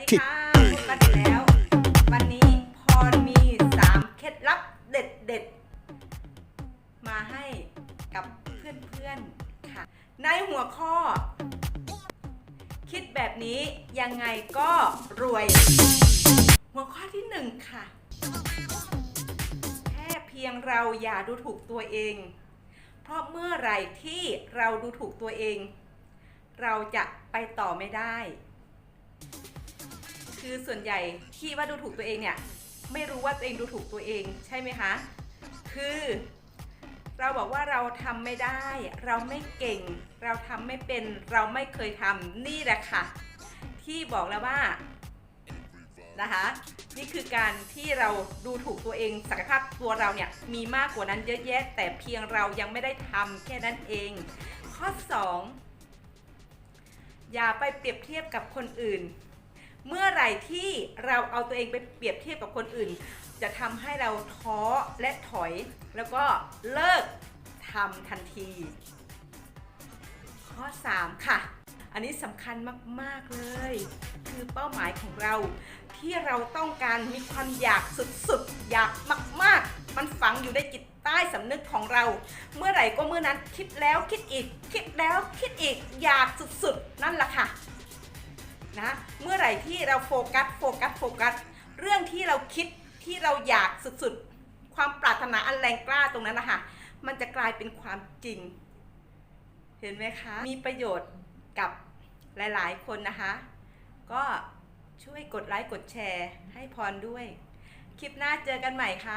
ดีค่ะพบกันแล้ว วันนี้พรมี3เคล็ดลับเด็ดเด็ดมาให้กับเพื่อนๆค่ะ ในหัวข้อ คิดแบบนี้ยังไงก็รวย หัวข้อที่หนึ่งค่ะ แค่เพียงเราอย่าดูถูกตัวเอง เพราะเมื่อไหร่ที่เราดูถูกตัวเอง เราจะไปต่อไม่ได้ คือส่วนใหญ่ที่ว่าดูถูกตัวเองเนี่ยไม่รู้ว่าตัวเองดูถูกตัวเองใช่ไหมคะ คือ เราบอกว่าเราทำไม่ได้ เราไม่เก่ง เราทำไม่เป็น เราไม่เคยทำนี่แหละค่ะ ที่บอกแล้วว่านะคะนี่คือการที่เราดูถูกตัวเองศักยภาพตัวเราเนี่ยมีมากกว่านั้นเยอะแยะ แต่เพียงเรายังไม่ได้ทำแค่นั้นเอง ข้อ 2 อย่าไปเปรียบเทียบกับคนอื่น เมื่อไหร่ที่เราเอาตัวเองไปเปรียบเทียบกับคนอื่น จะทำให้เราท้อและถอย แล้วก็เลิกทำทันที ข้อ 3 ค่ะ อันนี้สำคัญมาก ๆ เลย คือเป้าหมายของเรา ที่เราต้องการมีความอยากสุด ๆ อยากมาก ๆ มันฝังอยู่ในจิตใต้สำนึกของเรา เมื่อไหร่ก็เมื่อนั้นคิดแล้วคิดอีก คิดแล้วคิดอีกอยากสุด ๆ นั่นแหละค่ะ นะเมื่อไหร่ที่เราโฟกัสโฟกัสโฟกัสเรื่องที่เราคิดที่เราอยากสุดๆ ความปรารถนาอันแรงกล้าตรงนั้นนะคะมันจะกลายเป็นความจริง เห็นไหมคะ มีประโยชน์กับหลายๆ คนนะคะ ก็ช่วยกดไลค์กดแชร์ให้พรด้วย คลิปหน้าเจอกันใหม่ค่ะ